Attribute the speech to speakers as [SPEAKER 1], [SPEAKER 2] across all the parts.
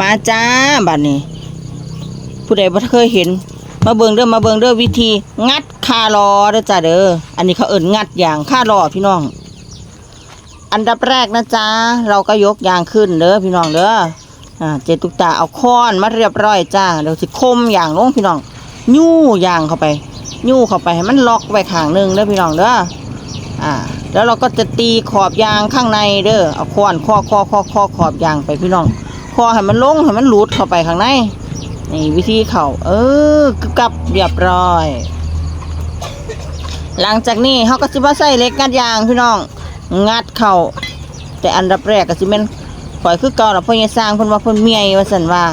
[SPEAKER 1] มาจ้าบัดนี้ ผู้ใดบ่เคยเห็น มาเบิงเด้อมาเบิงเด้อวิธี งัดคาลอเด้อจ้าเด้ออันนี้เขาเอิ้นงัดยางคาลอพี่น้อง อันดับแรกนะจ๊ะเราก็ยกยางขึ้นเด้อพี่น้องเด้ออ่าเจตุกตาเอาค้อนมาเรียบร้อยจ้าเดี๋ยวสิคมยางลงพี่น้องยู่ยางเข้าไปยู่เข้าไปให้มันล็อกไว้ข้างหนึงเด้อพี่น้องเด้ออ่าแล้วเราก็จะตีขอบยางข้างในเด้อเอาค้อนข้อข้อข้อข้อขอบยางไปพี่น้อง คอให้มันลงให้มันหลุดเข้าไปข้างในนี่วิธีเขาเออกึบกับเรียบร้อย หลังจากนี้เขาก็จะมาใส่เล็กงัดยางพี่น้อง งัดเข่าแต่อันดับแรกก็สิเป็นปล่อยคือเก่าแล้วพ่อใหญ่สร้างเพิ่นว่าเพิ่นเมียว่าซั่นว่า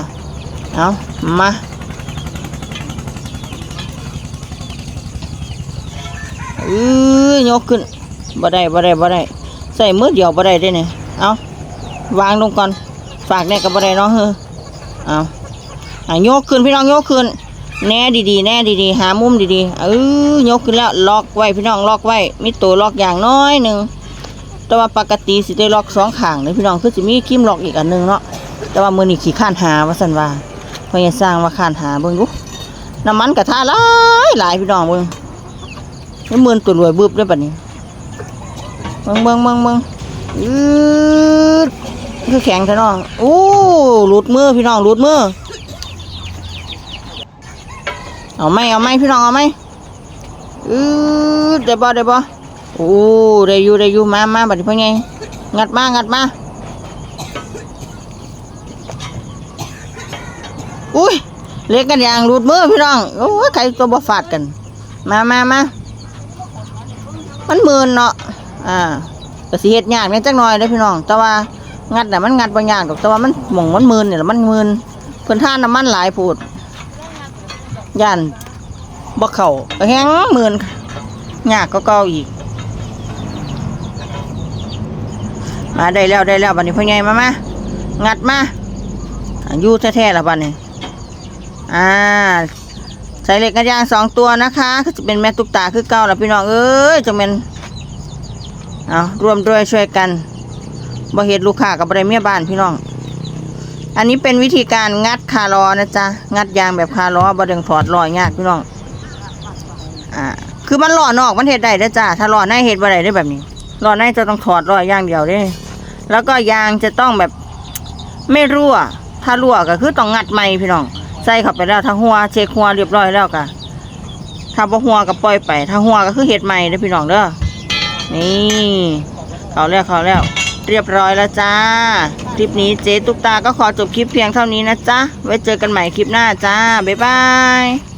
[SPEAKER 1] เอามาเอ้ยยกขึ้นบ่ได้บ่ได้บ่ได้ใส่มือเดียวบ่ได้เด้เนี่ยเอาวางลงก่อน ฝากแน่ก็บ่ได้เนาะเฮ้อเอาอะยกขึ้นพี่น้องยกขึ้น แน่ดีๆ แน่ดีๆ หามุมดีๆ เออยกขึ้นแล้วล็อกไว้พี่น้องล็อกไว้มีตัวล็อกอย่างน้อยหนึ่งแต่ว่าปกติสิได้ล็อกสองข้างเลยพี่น้องคือสิมีคิมล็อกอีกอันหนึงเนาะแต่ว่ามือนี่ขี่ข้านหาว่าสันว่าพรายสร้างว่าข้านหาเบิ่งดูน้ำมันกระทะหลายหลายพี่น้องเบิ่งนี่มือนตัวรวยบึบได้ปะนี้เบิ่งเบิ่งเบิ่งเบิ่งยืด คือแข็งแท้น้องโอ้หลุดมือพี่น้องหลุดมือเอาไหมเอาไหมพี่น้องเอาไหมอือได้บ่ได้บ่โอ้ได้อยู่ได้อยู่มามาบัดนี้พ่อไงงัดมางัดมาอุ้ยเล็กกันอย่างรูดมือพี่น้องโอ้ยใครตัวบ่ฟาดกัน มามามามันมืนเนาะอ่าก็สิเฮ็ดยากแหน่จักหน่อยเด้อพี่น้อง แต่ว่า งัดน่ะมันงัดบ่ยากดอกแต่ว่ามันหม่องมันมืนเนี่แหละมันมืนเพิ่นท่านน้ำมันหลายพูดย่านบ่เข่าแห้งมืนยากก็เก่าอีก มาได้แล้วได้แล้วบัดนี้พ่อใหญ่มามางัดมาอยู่แท้ๆแล้วบัดนี้อ่าใส่เหล็กกระยางสองตัวนะคะก็จะเป็นแม่ตุ๊กตาคือเก่าแล้วพี่น้องเอ้ยจะเป็นเอารวมด้วยช่วยกัน บ่เฮ็ดลูกค้ากับบ่ได้เมียบ้านพี่น้อง อันนี้เป็นวิธีการงัดคาล้อนะจ๊ะ งัดยางแบบคาล้อบ่ดึงถอดล้อยากพี่น้อง อ่า คือมันล้อนอกมันเฮ็ดได้เด้อจ้าถ้าล้อในเฮ็ดบ่ได้เด้แบบนี้ล้อในจะต้องถอดล้อยางเดียวเด้ แล้วก็ยางจะต้องแบบไม่รั่ว ถ้ารั่วก็คือต้องงัดใหม่พี่น้อง ใส่เข้าไปแล้วถ้าหัวเช็คหัวเรียบร้อยแล้วก็ถ้าบ่หัวก็ปล่อยไป ถ้าหัวก็คือเฮ็ดใหม่เด้อพี่น้องเด้อ นี่ เขาแล้วเขาแล้ว เรียบร้อยแล้วจ้า คลิปนี้เจ๊ตุ๊กตาก็ขอจบคลิปเพียงเท่านี้นะจ๊ะ ไว้เจอกันใหม่คลิปหน้าจ้า บ๊ายบาย